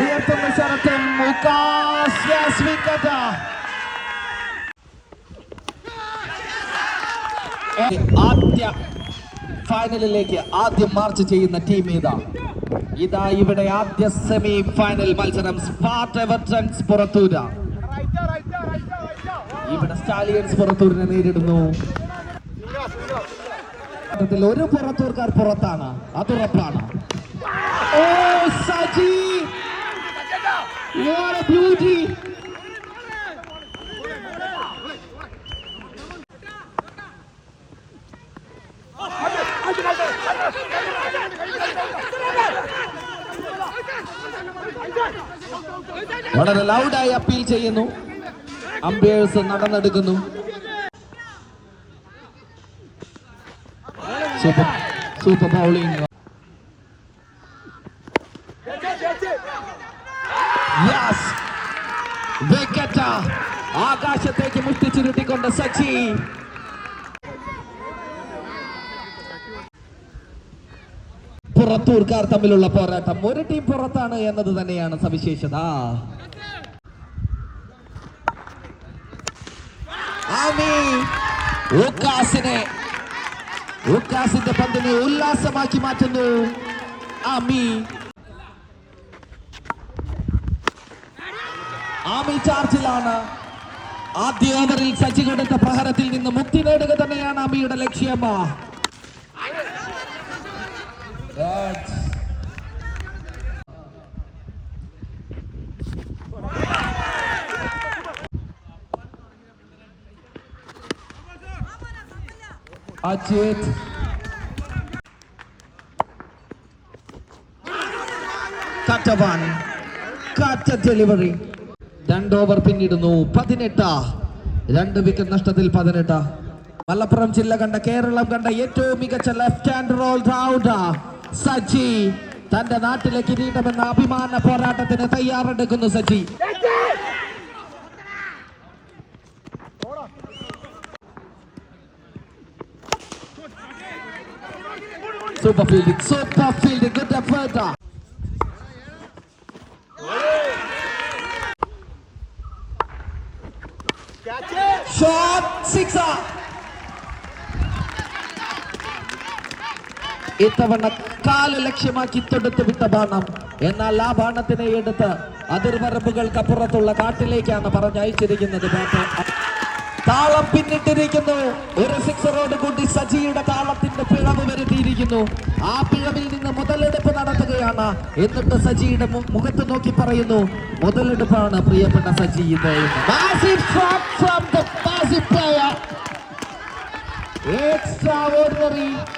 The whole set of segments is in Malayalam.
ഉയർത്തുന്ന ശരത്തും മുക്കാസ് യാസ്മികത. ആദ്യ ഫൈനലിലേക്ക് ആദ്യം മാർച്ച് ചെയ്യുന്ന ടീം ഇതാ ഇതാ ഇവിടെ ആദ്യ സെമി ഫൈനൽ മത്സരം സ്പാർട്ട് പുറത്തൂര. ഇവിടെ സ്റ്റാലിയൻസ് പുറത്തൂരിനെ നേരിടുന്നു. ഒരു പുറത്തൂർക്കാർ പുറത്താണ്. അതുറപ്പാണ് ഓ സജി What a beauty! വളരെ ലൗഡായി അപ്പീൽ ചെയ്യുന്നു. Umpires നടന്നെടുക്കുന്നു. Super super bowling yes wicket ആകാശത്തേക്ക് മുട്ടി ചുരുട്ടിക്കൊണ്ട് സച്ചി. പുറത്തൂർക്കാർ തമ്മിലുള്ള പോരാട്ടം ഒരു ടീം പുറത്താണ് എന്നത് തന്നെയാണ് സവിശേഷത. പന്തിനെ ഉല്ലാസമാക്കി മാറ്റുന്നു. ആമി. ആമി ചാർജിലാണ്. ആദ്യ ഓവറിൽ സച്ചി കൊടുത്ത പ്രഹരത്തിൽ നിന്ന് മുക്തി നേടുക തന്നെയാണ് ആമിയുടെ ലക്ഷ്യം. അജിത്. കറ്റവാൻ കാറ്റ ഡെലിവറി രണ്ട് ഓവർ പിന്നിടുന്നു. പതിനെട്ട്. രണ്ട് വിക്കറ്റ് നഷ്ടത്തിൽ പതിനെട്ട്. മലപ്പുറം ജില്ല കണ്ട കേരളം കണ്ട ഏറ്റവും മികച്ച left hand all rounder Saji തന്റെ നാട്ടിലെ കിരീടമെന്ന അഭിമാന പോരാട്ടത്തിന് തയ്യാറെടുക്കുന്നു Saji. Super fielding super fielding good effort shot six ഇത്തവണ കാൽ ലക്ഷ്യമാക്കി തൊടുത്ത് വിട്ട ബാണം. എന്നാൽ ആ ബാണത്തിനെ എടുത്ത് അതിർവരമ്പുകൾക്കപ്പുറത്തുള്ള കാട്ടിലേക്കാണ് പറഞ്ഞയച്ചിരിക്കുന്നത് ബാറ്റ്. താളം പിന്നിട്ടിരിക്കുന്നു. ഒരു സിക്സറോട് കൂടി സജിയുടെ താളത്തിന്റെ പിഴവ് വരുത്തിയിരിക്കുന്നു. ആ പിഴവിൽ നിന്ന് മുതലെടുപ്പ് നടത്തുകയാണ്. എന്നിട്ട് സജിയുടെ മുഖത്ത് നോക്കി പറയുന്നു മുതലെടുപ്പാണ് പ്രിയപ്പെട്ട സജി ഇത് എന്ന്." Massive shot from the massive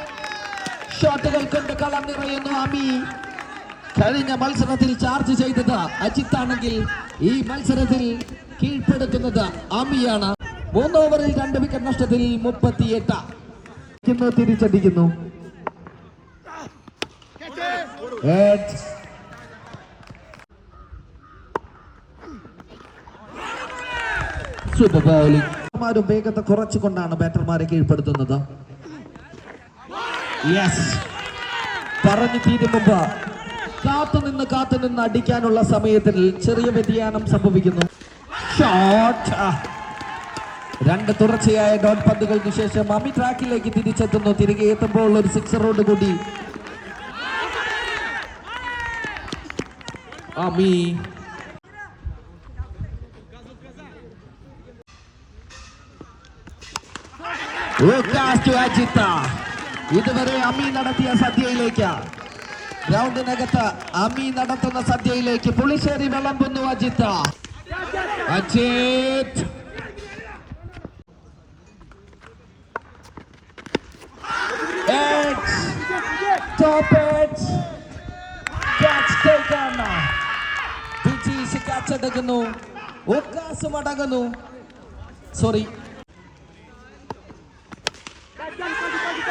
ഷോട്ടുകൾ കൊണ്ട് കളം നിറയുന്നു അമി. കഴിഞ്ഞ മത്സരത്തിൽ ചാർജ് ചെയ്തത് അജിത്താണെങ്കിൽ ഈ മത്സരത്തിൽ കീഴ്പ്പെടുത്തുന്നത് അമിയാണ്. മൂന്ന് ഓവറിൽ രണ്ട് വിക്കറ്റ് നഷ്ടത്തിൽ മുപ്പത്തിയെട്ട്. ക്കുന്നു, തിരിച്ചടിക്കുന്നു. Super bowling. ബാറ്റർമാരും വേഗത കുറച്ചുകൊണ്ടാണ് ബാറ്റർമാരെ കീഴ്പ്പെടുത്തുന്നത്. യെസ് പറഞ്ഞു തീരും മുമ്പ് കാത്തു നിന്ന് കാത്തു നിന്ന് അടിക്കാനുള്ള സമയത്തിൽ ചെറിയ വ്യതിയാനം സംഭവിക്കുന്നു. ഷോട്ട് രണ്ട് തുടർച്ചയായ ഡോട്ട് പന്തുകൾക്ക് ശേഷം അമി ട്രാക്കിലേക്ക് തിരിച്ചെത്തുന്നു. തിരികെ എത്തുമ്പോൾ ഒരു സിക്സറോട് കൂടി. അമി Lucas to അജിത്ത ഇതുവരെ അമി നടത്തിയ സദ്യയിലേക്ക്. ഗ്രൗണ്ടിനകത്ത് അമി നടത്തുന്ന സദ്യയിലേക്ക് പുളിശ്ശേരി വിളമ്പുന്നു Ajitha. Ajith. Edge. Top edge. Catch taken. Vijeesh catch എടുക്കുന്നു. ഉക്കാസ് മടങ്ങുന്നു. സോറി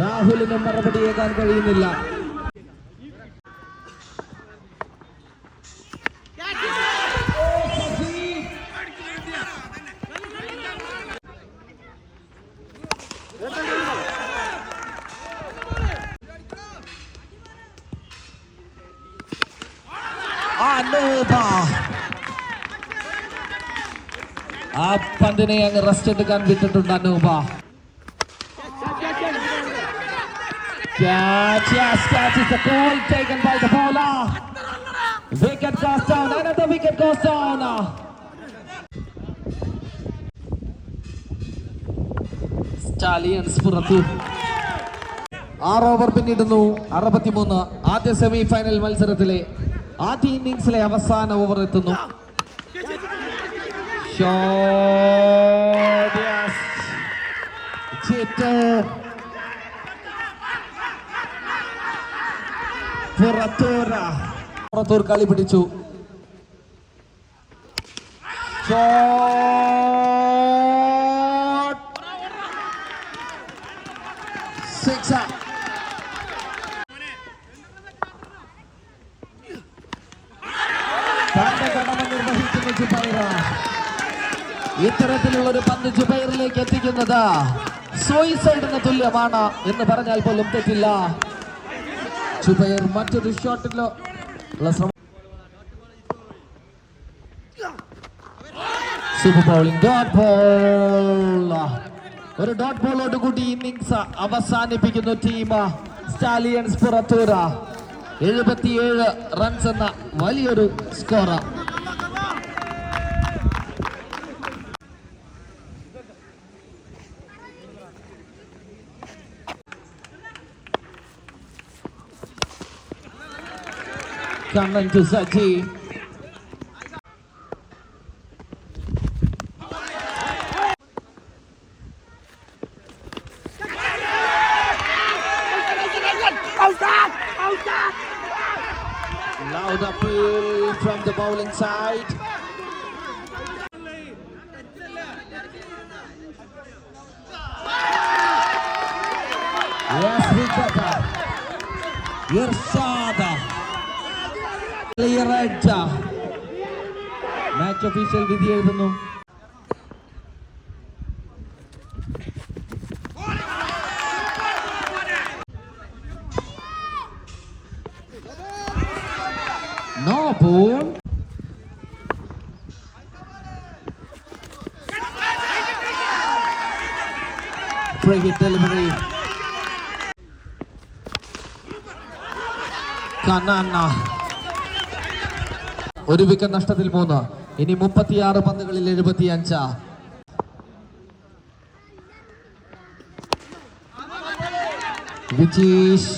രാഹുലിന് മറുപടിയേക്കാൻ കഴിയുന്നില്ല. ആ പന്തിനെ അങ്ങ് റെസ്റ്റ് എടുക്കാൻ വിട്ടിട്ടുണ്ട് Anupa. Catch, yes, catch is the call taken by the bowler. Wicket goes down, another wicket goes down. Stallions പുറത്തു ആറ് ഓവർ പിന്നിടുന്നു അറുപത്തിമൂന്ന് ആദ്യ സെമി ഫൈനൽ മത്സരത്തിലെ ആദ്യ ഇന്നിംഗ്സിലെ അവസാന ഓവർ എത്തുന്നു Shot, yes. ചിറ്റ് പുറത്തൂർ കളി പിടിച്ചു. തന്റെ കടമ നിർവഹിക്കുന്ന ജുബൈറ ഇത്തരത്തിലുള്ള ഒരു പന്ത് ജുബൈറിലേക്ക് എത്തിക്കുന്നത് സൂയിസൈഡിന് തുല്യമാണ് എന്ന് പറഞ്ഞാൽ പോലും തെറ്റില്ല. ജുബൈർ മറ്റൊരു ഷോട്ടിലോ സൂപ്പർ ബൗളിംഗ് ഡോട്ട് ബോൾ ഒരു ഡോട്ട് ബോളോട് കൂടി ഇന്നിങ്സ് അവസാനിപ്പിക്കുന്നു ടീം സ്റ്റാലിയൻസ് പുറത്തൂര. എഴുപത്തിയേഴ് റൺസ് എന്ന വലിയൊരു score Kanan Josati. Loud appeal from the bowling side. Yes, Rikata. Your sada. Match official വിധി എഴുതുന്നു. കനാന ഒരു വിക്കറ്റ് നഷ്ടത്തിൽ മൂന്ന്. ഇനി മുപ്പത്തിയാറ് പന്തുകളിൽ എഴുപത്തി അഞ്ച് വിജീഷ്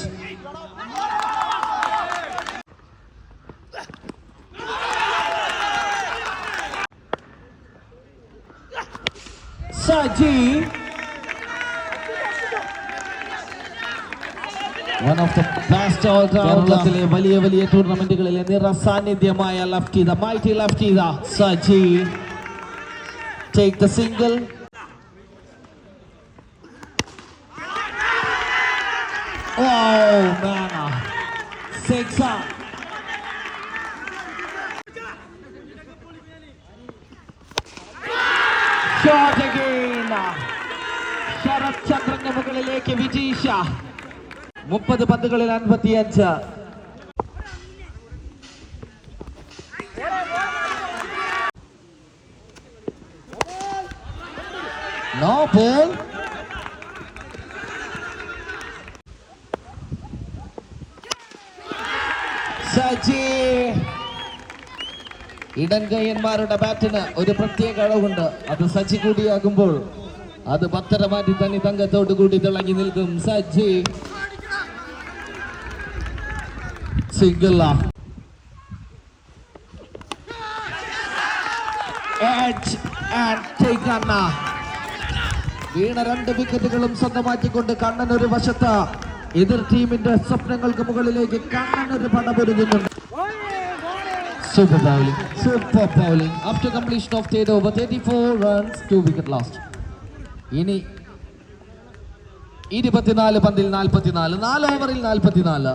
കേരളത്തിലെ വലിയ വലിയ ടൂർണമെന്റുകളിലെ നിറസാന്നിധ്യമായ lefty the mighty lefty the Saji take the single Oh man, six up. Shot again. Sarath ചന്ദ്രന്റെ മുകളിലേക്ക് വിജീഷ മുപ്പത് പന്തുകളിൽ അൻപത്തിയഞ്ച് നോ ബോൾ സജി ഇടൻകയ്യന്മാരുടെ ബാറ്റിന് ഒരു പ്രത്യേക അളവുണ്ട് അത് സജി കൂടിയാകുമ്പോൾ അത് പത്തര മാറ്റി തന്നെ തങ്കത്തോട് കൂടി തിളങ്ങി നിൽക്കും സജി സിംഗിള. വീണ രണ്ട് വിക്കറ്റുകളും സ്വന്തമാക്കിക്കൊണ്ട് കണ്ണൻ ഒരു വശത്ത്. എതിർ ടീമിന്റെ സ്വപ്നങ്ങൾക്ക് മുകളിലേക്ക് കണ്ണൻ ഒരു പടപൊരുതുന്നുണ്ട് Super bowling, super bowling. After completion of 10 over 34 runs, 2 wicket lost. ഇനി ഇരുപത്തിനാല് പന്തിൽ നാൽപ്പത്തിനാല് നാല് ഓവറിൽ നാൽപ്പത്തിനാല്.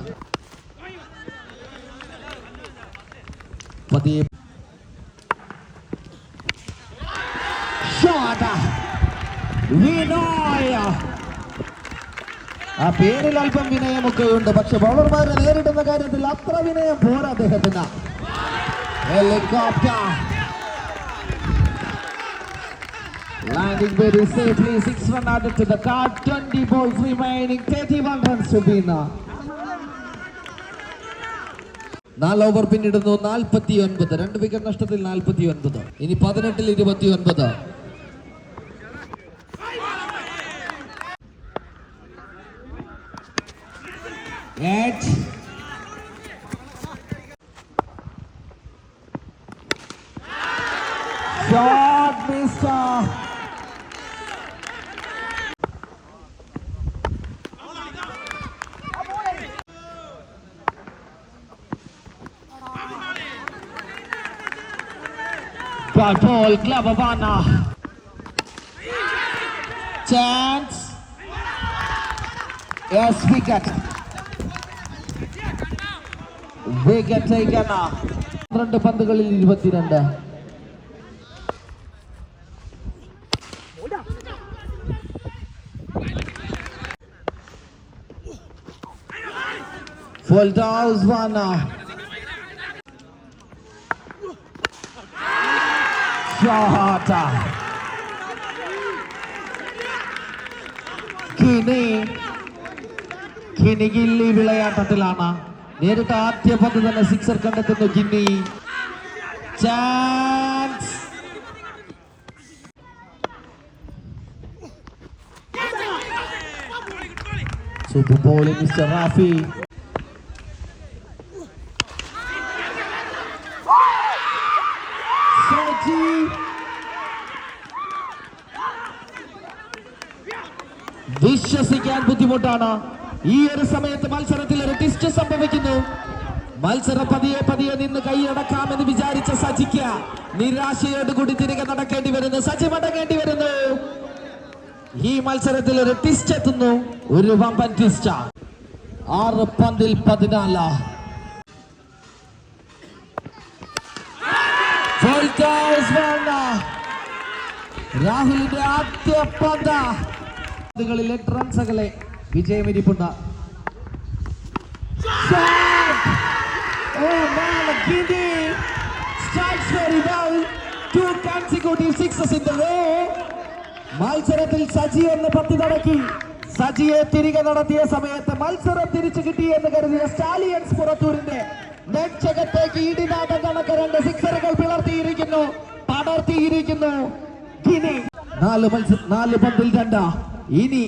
പതിയെ ആ പേരിൽ അല്പം വിനയമൊക്കെ ഉണ്ട് പക്ഷെ ബൗളർമാരെ നേരിടുന്ന കാര്യത്തിൽ അത്ര വിനയം പോരാ അദ്ദേഹത്തിന് helicopter Landing very safely, six run added to the card, 20 balls remaining, 31 runs to be now. നാല് ഓവർ പിന്നിടുന്നു. നാൽപ്പത്തി ഒൻപത് രണ്ട് വിക്കറ്റ് നഷ്ടത്തിൽ നാൽപ്പത്തി ഒൻപത് ഇനി പതിനെട്ടിൽ ഇരുപത്തി ഒൻപത് Shot, Got ball, Glavavana. Chance. Yes, wicket. Wicket taken. പന്ത്രണ്ട് പന്തുകളിൽ ഇരുപത്തിരണ്ട് Full one. Shot. കിനി കിനി ഗില്ലി വിളയാട്ടത്തിലാണ്. നേരിട്ട് ആദ്യ പന്ത് തന്നെ സിക്സർ കണ്ടെത്തുന്നു കിന്നി chance super bowling mister Rafi Saji വിശ്വസിക്കാൻ ബുദ്ധിമുട്ടാണ്. ഈ ഒരു സമയത്ത് മത്സരത്തിൽ ഒരു ടിസ്റ്റ് സംഭവിക്കുന്നു. മത്സര പതിയെ പതിയെ നിന്ന് കൈയടക്കാമെന്ന് വിചാരിച്ച സജിക്ക നിരാശയോട് കൂടി തിരികെ നടക്കേണ്ടി വരുന്നു. സജി മടങ്ങേണ്ടി വരുന്നു. ഈ മത്സരത്തിൽ ഒരു ടിസ്റ്റ് എത്തുന്നു. ഒരു വമ്പൻ ടിസ്റ്റ് ആറ് പന്തിൽ പതിനാല്. രാഹുലിന്റെ ആദ്യ പന്ത്. പന്തുകളിൽ എട്ട് റൺസ് അകലെ വിജയമിരിപ്പുണ്ട് മത്സരത്തിൽ സജി എന്ന് പത്തി നടക്കി. സജിയെ തിരികെ നടത്തിയ സമയത്ത് മത്സരം തിരിച്ചു കിട്ടി എന്ന് കരുതിയ സ്റ്റാലിയൻസ് പുറത്തൂരിന്റെ നെച്ചകത്തേക്ക് ഇടിനാട്ടം കണക്ക് രണ്ട് സിക്സറുകൾ പിളർത്തിയിരിക്കുന്നു. പടർത്തിയിരിക്കുന്നു. നാല് മത്സര നാല് പന്തിൽ രണ്ട. ഇനി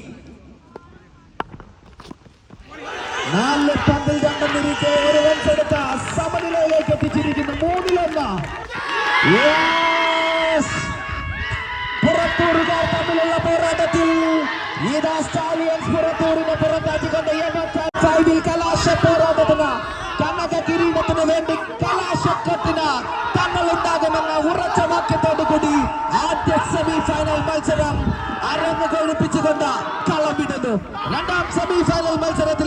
നാല് പന്തിൽ രണ്ടെന്നിരിക്കെ ഒരു റൺസ് എടുത്ത സമനിലയിലേക്ക് എത്തിച്ചിരിക്കുന്നു. മൂന്നിലൊന്ന്. പുറത്തൂറുകാർ തമ്മിലുള്ള പോരാട്ടത്തിൽ ഇതാ സ്റ്റാലിയൻസ് പുറത്തൂരിനെ പുറത്താക്കിക്കൊണ്ട് എവർട്ടൺ കലാശ പോരാട്ടത്തിന് കനക കിരീടത്തിന് വേണ്ടി കലാശക്കത്തിന് തങ്ങൾ ഉണ്ടാകുമെന്ന കൂടി ആദ്യ സെമി ഫൈനൽ മത്സരം അരങ്ങ് കൊഴുപ്പിച്ചുകൊണ്ട് കളമിടുന്നു രണ്ടാം സെമി ഫൈനൽ മത്സരത്തിൽ